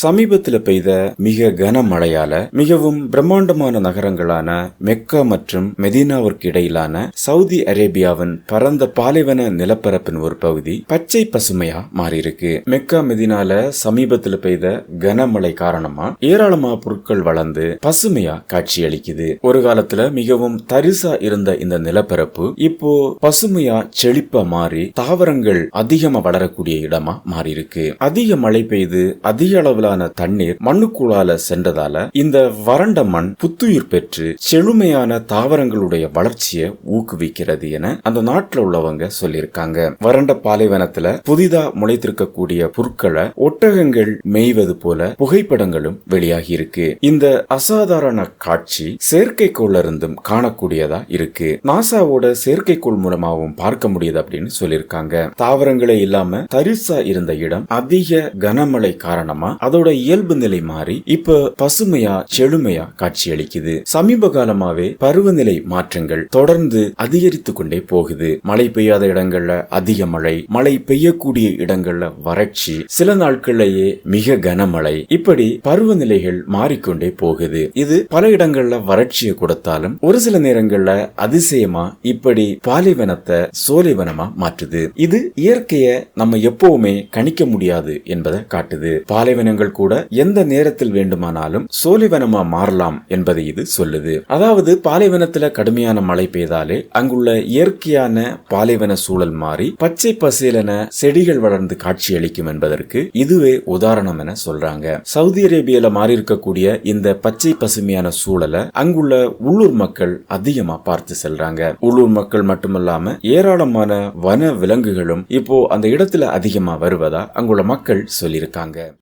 சமீபத்துல பெய்த மிக கனமழையால மிகவும் பிரம்மாண்டமான நகரங்களான மெக்கா மற்றும் மெதினாவிற்கு இடையிலான சவுதி அரேபியாவின் பரந்த பாலைவன நிலப்பரப்பின் ஒரு பகுதி பச்சை பசுமையா மாறியிருக்கு. மெக்கா மெதினால சமீபத்துல பெய்த கனமழை காரணமா ஏராளமான பொருட்கள் வளர்ந்து பசுமையா காட்சியளிக்குது. ஒரு காலத்துல மிகவும் தரிசா இருந்த இந்த நிலப்பரப்பு இப்போ பசுமையா செழிப்பா மாறி தாவரங்கள் அதிகமா வளரக்கூடிய இடமா மாறி இருக்கு அதிக மழை பெய்து அதிக அளவுல அளவிலான தண்ணீர் மண்ணுக்குள்ளால சென்றதால இந்த வறண்ட மண் புத்துயிர் பெற்று செழுமையான தாவரங்களுடைய வளர்ச்சியை ஊக்குவிக்கிறது என அந்த நாட்டில் உள்ளவங்க சொல்லியிருக்காங்க. வறண்ட பாலைவனத்துல புதிதா முளைத்திருக்கக்கூடிய புற்களை ஒட்டகங்கள் மேய்வது போல புகைப்படங்களும் வெளியாகி இருக்கு இந்த அசாதாரண காட்சி செயற்கைக்கோள் இருந்தும் காணக்கூடியதா இருக்கு. நாசாவோட செயற்கைக்கோள் மூலமாகவும் பார்க்க முடியுது அப்படின்னு சொல்லியிருக்காங்க. தாவரங்களே இல்லாம தரிசா இருந்த இடம் அதிக கனமழை காரணமா அதோட இயல்பு நிலை மாறி இப்ப பசுமையா செழுமையா காட்சியளிக்குது. சமீப காலமாவே பருவநிலை மாற்றங்கள் தொடர்ந்து அதிகரித்து கொண்டே போகுது. மழை பெய்யாத இடங்கள்ல அதிக மழை மழை பெய்யக்கூடிய இடங்கள்ல வறட்சி சில நாட்கள்லயே மிக கனமழை. இப்படி பருவநிலைகள் மாறிக்கொண்டே போகுது. இது பல இடங்கள்ல வறட்சியை கொடுத்தாலும் ஒரு சில நேரங்கள்ல அதிசயமா இப்படி பாலைவனத்தை சோலைவனமா மாற்றுது. இது இயற்கைய நம்ம எப்பவுமே கணிக்க முடியாது என்பதை காட்டுது. பாலைவனங்கள் கூட எந்த நேரத்தில் வேண்டுமானாலும் சோழிவனமா மாறலாம் என்பதை இது சொல்லுது. அதாவது பாலைவனத்துல கடுமையான மழை பெய்தாலே அங்குள்ள இயற்கையான பாலைவன சூழல் மாறி பச்சை பசேலன செடிகள் வளர்ந்து காட்சியளிக்கும் என்பதற்கு இதுவே உதாரணம் என சொல்றாங்க. சவுதி அரேபியால மாறி இருக்கக்கூடிய இந்த பச்சை பசுமையான சூழலை அங்குள்ள உள்ளூர் மக்கள் அதிகமா பார்த்து செல்றாங்க. உள்ளூர் மக்கள் மட்டுமல்லாம ஏராளமான வன விலங்குகளும் இப்போ அந்த இடத்துல அதிகமா வருவதா அங்குள்ள மக்கள் சொல்லியிருக்காங்க.